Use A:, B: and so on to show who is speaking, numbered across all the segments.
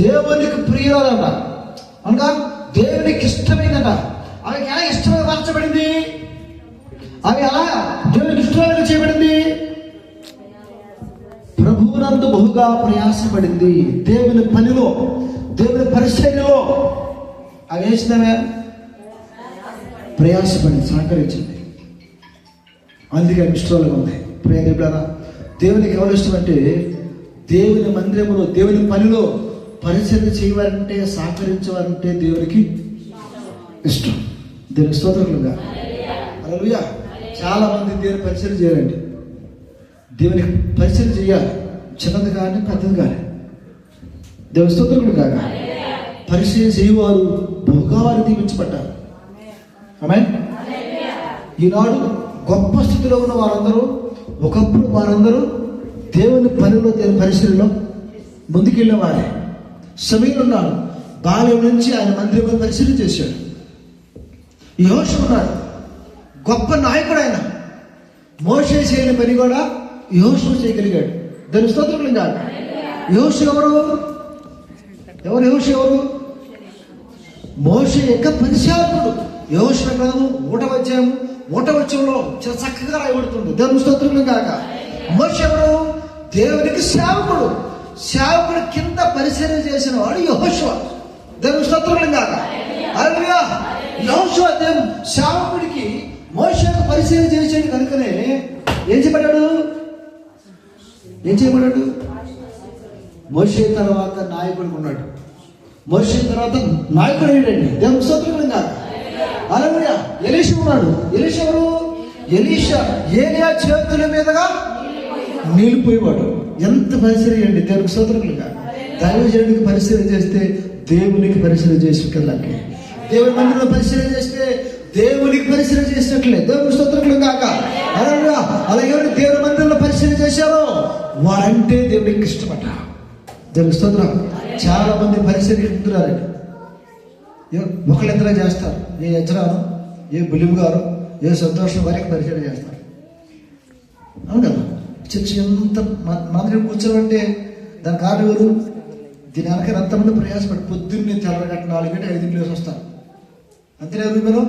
A: దేవునికి ప్రియురాలంట. అనగా దేవునికి ఇష్టమైందట ఆమెకి ఎలా ఇష్టమైన మార్చబడింది అవి ఎలా దేవునికి ఇష్టమైన చేయబడింది ప్రభువునందు బహుగా ప్రయాసపడింది. దేవుని పనిలో దేవుని పరిచర్యలో అవి వేసినవే ప్రయాసపడింది సహకరించింది. అందుకే ఇష్టాలుగా ఉంది. ప్రేమ దేవునికి ఎవరు ఇష్టం అంటే దేవుని మందిరంలో దేవుని పనిలో పరిచర్య చేయవారంటే సహకరించేవారంటే దేవునికి ఇష్టం. దేవుని స్తోత్రులుగా అలలుయా చాలా మంది దేవుని పరిచయం చేయాలండి. దేవునికి పరిచయం చేయాలి. చిన్నది కానీ పెద్దది కానీ. దేవుని స్తోత్రులు కాక పరిచయం చేయవారు బహుగా వారు దీవించబడ్డారు. ఆమె ఈనాడు గొప్ప స్థితిలో ఉన్న వారందరూ ఒకప్పుడు వారందరూ దేవుని పనిలో దేవుని పరిశీలనలో ముందుకెళ్ళేవారే. సమీర్ ఉన్నాడు బాల్యం నుంచి ఆయన మందిరంలో పరిశీలన చేశాడు. యోషు ఉన్నాడు గొప్ప నాయకుడు ఆయన మోసే చేయని పని కూడా యోషు చేయగలిగాడు. దాని స్తోత్రం కాదు. యోషు ఎవరు? ఎవరు యోషు ఎవరు? మోస యొక్క పరిశాలకుడు. యోష గ్రంథము ఊట వచ్చాము ఊట వచ్చంలో చాలా చక్కగా రాయబడుతుంది. దేవుని స్తోత్రం కాక. మోస ఎవరు? దేవునికి సేవకుడు. సేవకుడు కింద పరిశీలన చేసిన వాడు యహోశివ దేవుని స్తోత్రం కాక అల్లుయా యహోశివ దేవు సేవకుడికి మోషకు పరిశీలన చేసాడు కనుకనే ఏం చేయబడ్డాడు ఏం చేయబడ్డాడు మోషే తర్వాత నాయకుడు ఉన్నాడు. మోషే తర్వాత నాయకుడు అయ్యాడండి దేవుని స్తోత్రం కాక అలమయ్య ఎలీష ఉన్నాడు. ఎలీష ఎవరు? ఎలీష ఏలియా చేతుల మీదుగా నిలిపోయేవాడు ఎంత పరిశీలన అండి దేవునికి స్తోత్రములు దైవజనుడికి పరిశీలన చేస్తే దేవునికి పరిశ్రమ చేసుకెళ్ళాలి దేవుని మందిరంలో పరిశీలన చేస్తే దేవునికి పరిశీలన చేసినట్లే. దేవుని స్తోత్రములు కాక అలా అలాగే ఎవరు దేవుని మందిరంలో పరిశీలన చేశారో? వారంటే దేవునికి ఇష్టపడ్డ. దేవుని స్తోత్రం. చాలా మంది పరిశీలిస్తున్నారండి ఒకళ్ళిద్దరే చేస్తారు? ఏ యజ్రాను ఏ బులిం గారు ఏ సంతోషం వారికి పరిశీలన చేస్తారు. అవును కదా? చర్చి ఎంత మన- దగ్గర కూర్చోమంటే దాని కారణం ఎవరు? దీని వెనక ఎంతమంది ప్రయాసపడి పొద్దున్నే తెల్లగట్ట నాలుగు గంట ఐదు గంటలు వస్తారు అంతేనా మీరు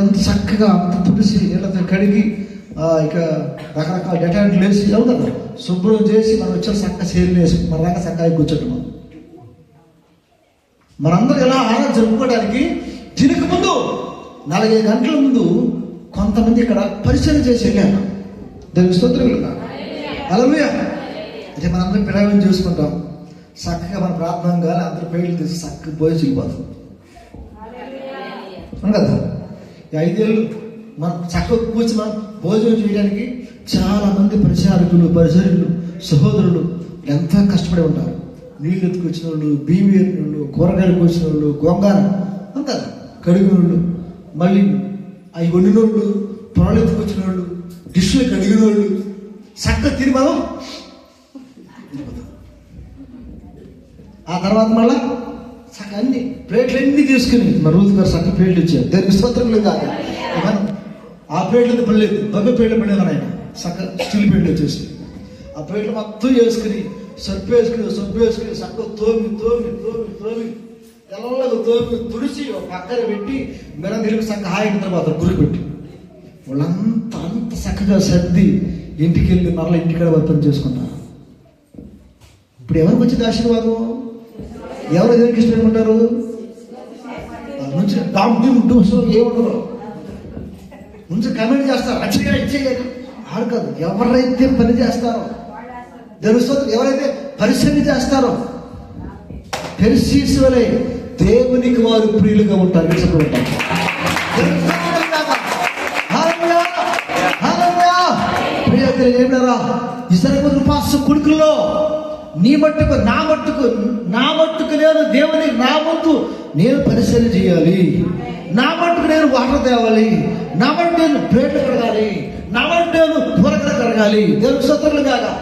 A: అంత చక్కగా అంత తుడిసి నీళ్ళతో కడిగి ఇక రకరకాల డెటాంట్లు వేసి అవును? కదా శుభ్రం చేసి మనం వచ్చే చక్క సేలు వేసి మన దాకా చక్కగా కూర్చోటం మనం. మనందరూ ఎలా ఆనందం జరుపుకోవడానికి దీనికి ముందు నాలుగైదు గంటల ముందు కొంతమంది ఇక్కడ పరిశీలన చేసి వెళ్ళాను దానికి స్తోత్రులుగా అలలుయ అంటే మనందరం పిల్లలను చూసుకుంటాం. చక్కగా మన ప్రార్థన కానీ అందరూ పేర్లు తీసి చక్కగా పోయి చూపోతాం కదా? ఈ ఐదేళ్ళు మనం చక్కగా కూర్చి మనం భోజనం చేయడానికి చాలా మంది పరిచారకులు పరిచరులు సహోదరులు ఎంతో కష్టపడి ఉంటారు. నీళ్ళు ఎత్తుకొచ్చిన వాళ్ళు బియ్యం ఎత్తిన వాళ్ళు కూరగాయలు వాళ్ళు గొంగార అంతా కడుగునోళ్ళు వాళ్ళు మళ్ళీ అవి వండిన వాళ్ళు పొలాలు ఎత్తుకొచ్చిన వాళ్ళు డిష్లు కడిగిన వాళ్ళు చక్కగా తిని మనం ఆ తర్వాత మళ్ళా చక్క అన్ని ప్లేట్లు అన్ని తీసుకుని మా రోజు గారు చక్క ప్లేట్లు ఇచ్చారు. దానికి స్తోత్రం లేదు కాదు ఆ ప్లేట్లు పడలేదు బొగ్గ ప్లేట్లు పడలేదు ఆయన. చక్క స్టీల్ ప్లేట్లు వచ్చేసి. ఆ ప్లేట్లు మొత్తం వేసుకుని సబ్బు వేసుకుని సబ్బు వేసుకుని చక్క తోమి తోమి తోమి తోమి తెల్లగా తోమి తుడిచి ఒక పక్కన పెట్టి మెర తిరిగి చక్క హాయిన తర్వాత గురి పెట్టి. వాళ్ళంతా అంత చక్కగా సర్ది ఇంటికి వెళ్ళి మరలా ఇంటికాడ వర్తం చేసుకుంటారు. ఇప్పుడు ఎవరికి వచ్చింది ఆశీర్వాదం? ఎవరు ఎవరికి ఇష్టం ఉంటారు నుంచి డాంబి ఉంటూ అసలు ఏముండరు కమెంట్ చేస్తారు అచ్చగా ఇచ్చేయదు ఆడు కాదు ఎవరైతే పని చేస్తారో తెలుస్తుంది ఎవరైతే పరిశ్రమ చేస్తారో తెలిసి వలె దేవునికి వారు ప్రియులుగా ఉంటారు. ఇష్టపడి ప్రియతలు ఇసరకు ఉపాస కొడుకుల్లో నీ మట్టుకు నా మట్టుకు నా మట్టుకు నేను దేవుని నా ముందు నేను పరిశీలన చేయాలి. నా మట్టుకు నేను వాటర్ తేవాలి. నా మట్టు నేను ప్లేట్లు కడగాలి. నా మట్టు నేను కూరగాయలు కడగాలి. దేవుని సత్రులు కాగా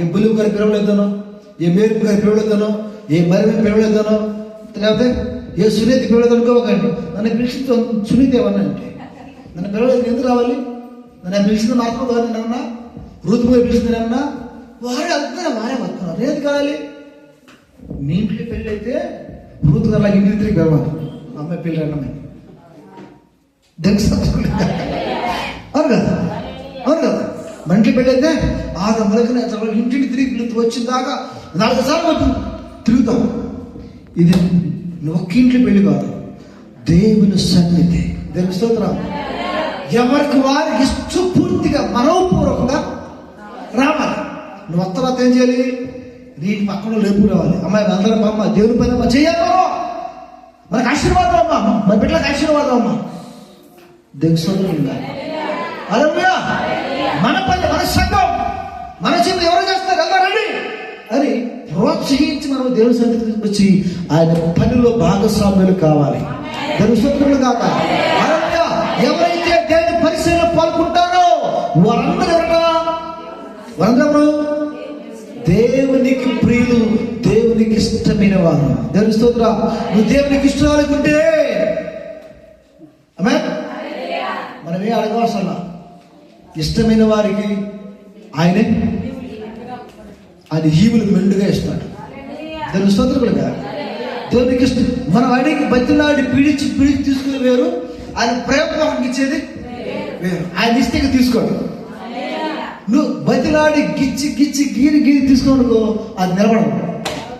A: ఏ బులుగు గారి పిలవలేదనో ఏ మేరుపు గారి పిలవలేదనో ఏ మరి పిలవలేదనో లేకపోతే ఏ సునీతి పిలవలేదనుకోకండి నన్ను పిలిచి సునీతి ఏమన్నా అంటే నన్ను పిలవలేదు ఎందుకు రావాలి? నన్ను పిలిచిన మాత్రం కాదు నన్నా పోయి పిలిచింది నన్నా వాడు అంతా వారే వస్తున్నారు ఏది కావాలి? నీ ఇంట్లో పెళ్ళి అయితే రూతు అలా ఇంటి తిరిగి వెళ్ళాలి అమ్మాయి పెళ్ళి అన్నమ్మాయి దెంగ అవును కదా? అవును కదా? మంటి పెళ్ళి అయితే ఆరు మొలకనే ఇంటికి తిరిగి పిలుతూ వచ్చిన దాకా నాలుగు సార్లు తిరుగుతాం. ఇది నువ్వు ఒక్క ఇంట్లో పెళ్ళి కాదు. దేవుని సన్నిధి. దేవుని స్తోత్రం. ఎవరికి వారు ఇష్టపూర్తిగా మనోపూర్వకంగా రావాలి. నువ్వు వస్త తర్వాత ఏం చేయాలి? నీ పక్కన లేపు రావాలి? అమ్మాయి అందరం అమ్మ దేవుని పైన అమ్మ చెయ్యాలి మనకు ఆశీర్వాదం అమ్మ. మన బిడ్డలకు ఆశీర్వాదం అమ్మ. దేవుడు ఉండాలి. హల్లెలూయా. మన పని మన సంఘం. మన చిన్న ఎవరు చేస్తారు? వెళ్దాం రండి. అని ప్రోత్సహించి మనం దేవుని సన్నిధికి వచ్చి ఆయన పనిలో భాగస్వాములు కావాలి. దేవుని స్తోత్రములు కాక వారందరూ ఎవరన్నా వారందరూ ఎవరు? దేవునికి ప్రియులు దేవునికి ఇష్టమైన వారు దేవుని స్తోత్ర. నువ్వు దేవునికి ఇష్టం అనుకుంటే. ఆమె మనం ఏ ఇష్టమైన వారికి ఆయనే ఆయన హీవులు మెండుగా ఇస్తాడు. దేవుని స్తోత్రములుగా దేవునికి ఇష్టం మనం ఆయనకి బతిలాడి పీడించి పీడించి తీసుకుని వేరు. ఆయన ప్రేమ ఇచ్చేది వేరు. ఆయన ఇస్తే ఇక తీసుకోడు. నువ్వు బతిలాడి గిచ్చి గిచ్చి గీరి గీరి తీసుకోనుకో అది నిలబడదు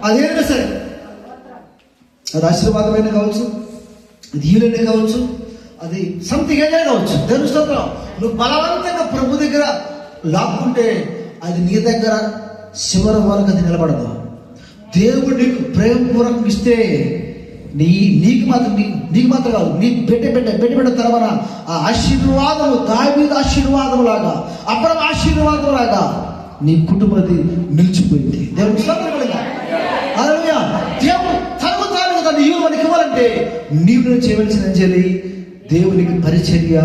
A: అదేదైనా సరే అది ఆశీర్వాదమైన కావచ్చు అది ఈలైన కావచ్చు అది సంథింగ్ ఏదైనా కావచ్చు. దేవుని నువ్వు బలవంతంగా ప్రభు దగ్గర లాక్కుంటే అది నీ దగ్గర చివరి వరకు అది నిలబడదు. దేవుడు నీకు ప్రేమపూర్వకం ఇస్తే నీ నీకు మాత్రం నీ నీకు మాత్రం కాదు నీ పెట్టి పెట్ట పెట్టి బిడ్డ తర్వాత ఆ ఆశీర్వాదము మీద ఆశీర్వాదం లాగా అప్పుడు ఆశీర్వాదం లాగా నీ కుటుంబది నిలిచిపోయింది. దేవుడు స్తోత్రములుగా. దేవుడు తనకు తాను తన ఈవు మనకి ఇవ్వాలంటే నీవు నేను చేయవలసిన చేయాలి దేవునికి పరిచర్య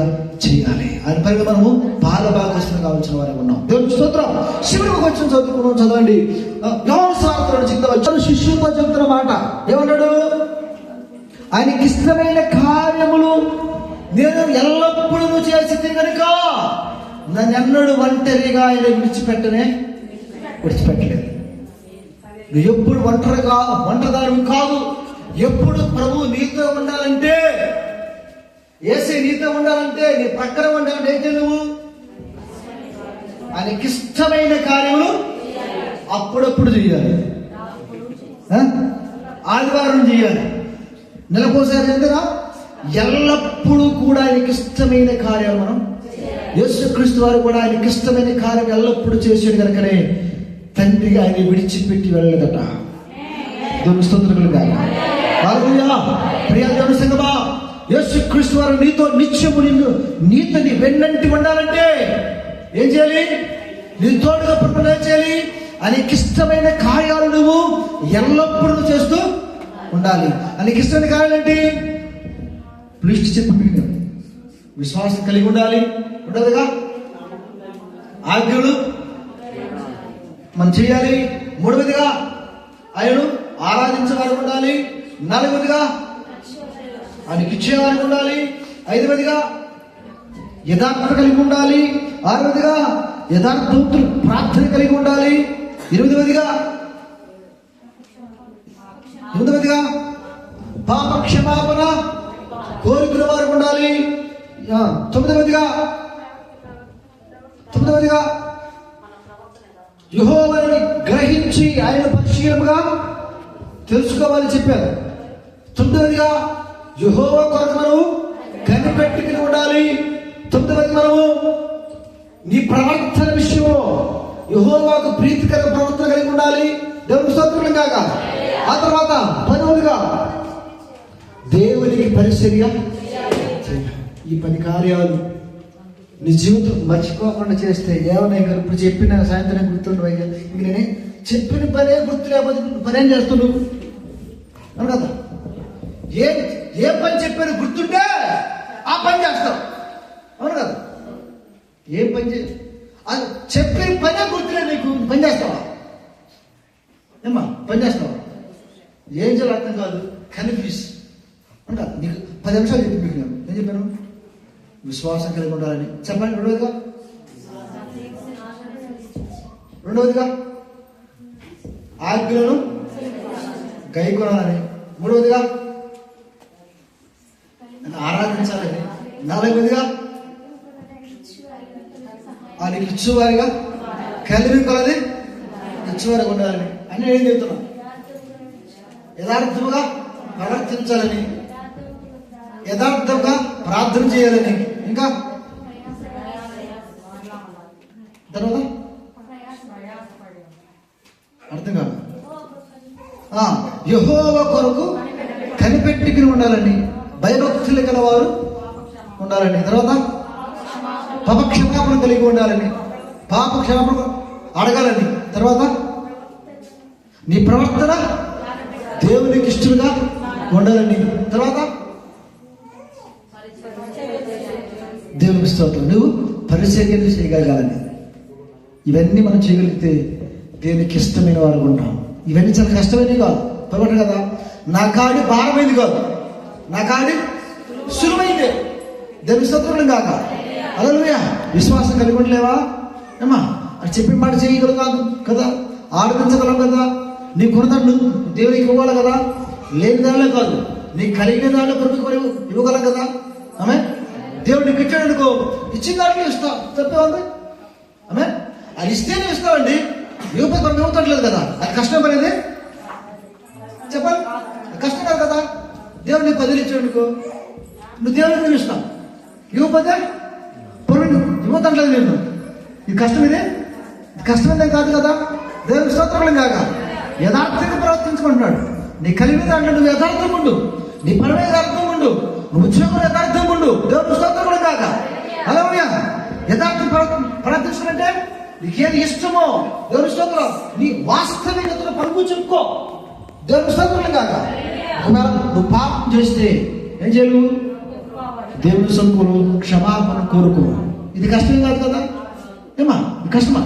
A: చేయాలి. ఆయన పైన మనము బాల భాగస్వామి కావాల్సిన వారే ఉన్నాం. దేవుని స్తోత్రం. శివుడికి వచ్చిన చదువుకున్నాం చదవండి. వ్యవసాయం చిత్త శిష్యులతో చెప్తున్న మాట ఏమన్నాడు ఆయనకి ఇష్టమైన కార్యములు నేను ఎల్లప్పుడూ చేసి కనుక నన్నెన్నడు ఒంటరిగా ఆయన విడిచిపెట్టనే విడిచిపెట్టలేదు. నువ్వు ఎప్పుడు ఒంటరిగా ఒంటరిదారు కాదు. ఎప్పుడు ప్రభు నీతో ఉండాలంటే ఏసీ నీతో ఉండాలంటే నీ ప్రక్కన ఉండాలంటే ఏంటి నువ్వు? ఆయనకి ఇష్టమైన కార్యములు అప్పుడప్పుడు చేయాలి. ఆదివారం చేయాలి. నెలకోసారి ఎందురా ఎల్లప్పుడూ కూడా ఆయనకి ఇష్టమైన కార్యాలు మనం యేసుక్రీస్తు వారు కూడా ఆయనకి ఇష్టమైన కార్యం ఎల్లప్పుడూ చేసాడు కనుకనే తండ్రి ఆయన విడిచిపెట్టి వెళ్ళలేదట. దేవుని స్తోత్రములు కాక దేవుని సంగమా యేసుక్రీస్తు వారు నీతో నిత్యము నిన్ను నీతని వెన్నంటి ఉండాలంటే ఏం చేయాలి? నీ తోడుగా పుట్టుకుని చేయాలి? ఆయనకి ఇష్టమైన కార్యాలు నువ్వు ఎల్లప్పుడూ చేస్తూ ఉండాలి. నీకు ఇష్టమైన కావాలంటే లిస్ట్ చెప్పి విశ్వాసం కలిగి ఉండాలి. ఉండదుగా ఆజ్ఞలు మనం చేయాలి. మూడవదిగా ఆయన ఆరాధించవారు ఉండాలి. నాలుగవదిగా ఆయనకి ఇచ్చేవారికి ఉండాలి. ఐదవదిగా యథార్థత కలిగి ఉండాలి. ఆరవదిగా యథార్థ ప్రార్థన కలిగి ఉండాలి. ఎనిమిదవదిగా ముందుగా పాప క్షమాపణ కోరుకున్న వారికి ఉండాలి తొమ్మిదవదిగా తొమ్మిదవదిగా యహోవని గ్రహించి ఆయన పరిశీలముగా తెలుసుకోవాలని చెప్పారు. తొమ్మిదవదిగా యుహోవ కొరకు మనము కనిపెట్టుకుని ఉండాలి. తొమ్మిదవది మనము నీ ప్రవర్తన విషయంలో యుహోవాకు ప్రీతికర ప్రవర్తన కలిగి ఉండాలి. దేవుడు స్తోత్రం కాక. ఆ తర్వాత పనులుగా దేవునికి పరిచర్య ఈ పది కార్యాలు నీ జీవితం మర్చిపోకుండా చేస్తే ఏమన్నా ఇంకా ఇప్పుడు చెప్పిన సాయంత్రం గుర్తుండవు అయ్యా? ఇంక నేనే చెప్పిన పనే గుర్తు లేకపోతే పనేం చేస్తున్నావు అవును కదా? ఏ ఏ పని చెప్పారు గుర్తుంటే ఆ పని చేస్తావు. అవును కదా? ఏం పని చే అది చెప్పిన పనే గుర్తులే నీకు. పని చేస్తావా? ఏమ్మా పని చేస్తావా? ఏం చేయాలి అర్థం కాదు. కన్ఫ్యూజ్ అంట నీకు పది నిమిషాలు చెప్పి మీకు నేను. ఏం చెప్పాను? విశ్వాసం కలిగి ఉండాలని. చెప్పండి రెండవదిగా? రెండవదిగా? ఆజ్ఞలను గై కొనాలని మూడవదిగా ఆరాధించాలని. నాలుగవదిగా? వాళ్ళకి ఇచ్చేవారిగా? కలిమి కొలది ఇచ్చేవారిగా ఉండాలని. అని ఏం చెప్తున్నాను యథార్థముగా ప్రవర్తించాలని యథార్థంగా ప్రార్థన చేయాలని. ఇంకా? తర్వాత? అర్థం కాదు. యహోవ కొరకు కనిపెట్టుకుని ఉండాలని భయభక్తులు గలవారు ఉండాలని. తర్వాత? పాపక్షమాపణ కలిగి ఉండాలని పాప క్షమాపణ అడగాలని. తర్వాత? నీ ప్రవర్తన దేవునికి ఇష్టలుగా ఉండాలని తర్వాత? దేవునికి స్తోత్రం. నువ్వు పరిచర్యలు చేయగలగాలని ఇవన్నీ మనం చేయగలిగితే దేవునికి ఇష్టమైన వారు ఉంటాం. ఇవన్నీ చాలా కష్టమైనవి కాదు. పొరపాటు కదా? నా కాడి భారమైంది కాదు. నా కాడి సులువైంది. దేవుని స్తోత్రం కాక. అలలుయా. విశ్వాసం కలిగి ఉండలేవా? ఏమా అని చెప్పిన మాట చేయగలగాదు కదా? ఆలోచించగలం కదా? నీ కొనదండు దేవునికి ఇవ్వాలి కదా? లేని దానిలో కాదు. నీ కలిగిన దానిలో ప్రభుత్వం ఇవ్వగలం కదా? ఆమె దేవుడు నీకు ఇచ్చాడు అనుకో ఇచ్చిన దాంట్లో ఇస్తా తప్పే ఆమె అది ఇస్తేనే ఇస్తామండి ఇవ్వకపోతే మనం ఇవ్వట్లేదు కదా. అది కష్టం పనేది చెప్పండి. కష్టం కాదు కదా. దేవుడు నీకు పదిలు ఇచ్చాడు అనుకో నువ్వు దేవుడికి నేను ఇస్తావు. ఇవ్వకపోతే పొరుగు ఇవ్వట్లేదు నేను ఇది కష్టం ఇది? ఇది కాదు కదా. దేవుని స్తోత్రం కాక. యథార్థంగా ప్రవర్తించుకుంటున్నాడు. నీ కలిగిన దాంట్లో నువ్వు యథార్థం ఉండు. నీ పరమే యథార్థం ఉండు. నువ్వు ఉద్యోగం యథార్థం ఉండు. దేవుడు స్తోత్రం కాక. అలా యథార్థం ప్రవర్త- ప్రవర్తించాలంటే నీకేది ఇష్టమో దేవుని స్తోత్రం. నీ వాస్తవికతను పలుకు చెప్పుకో. దేవుని స్తోత్రం కాక. ఒకవేళ నువ్వు పాపం చేస్తే ఏం చేయలు దేవుని సంకులు క్షమాపణ కోరుకో. ఇది కష్టం కాదు కదా? ఏమా కష్టమా?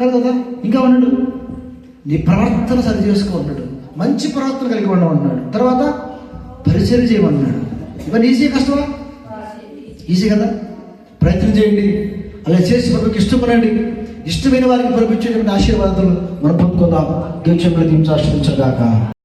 A: కాదు కదా? ఇంకా ఉన్నాడు? నీ ప్రవర్తన సరి చేసుకోమన్నాడు. మంచి ప్రవర్తన కలిగి ఉండమన్నాడు. తర్వాత పరిచయం చేయమన్నాడు. ఇవన్నీ ఈజీ కష్టమా? ఈజీ కదా? ప్రయత్నం చేయండి. అలా చేసి మనకు ఇష్టపడండి. ఇష్టమైన వారికి పంపించేటువంటి ఆశీర్వాదాలు మనం పొందుకుందాం. దేశంలో దించి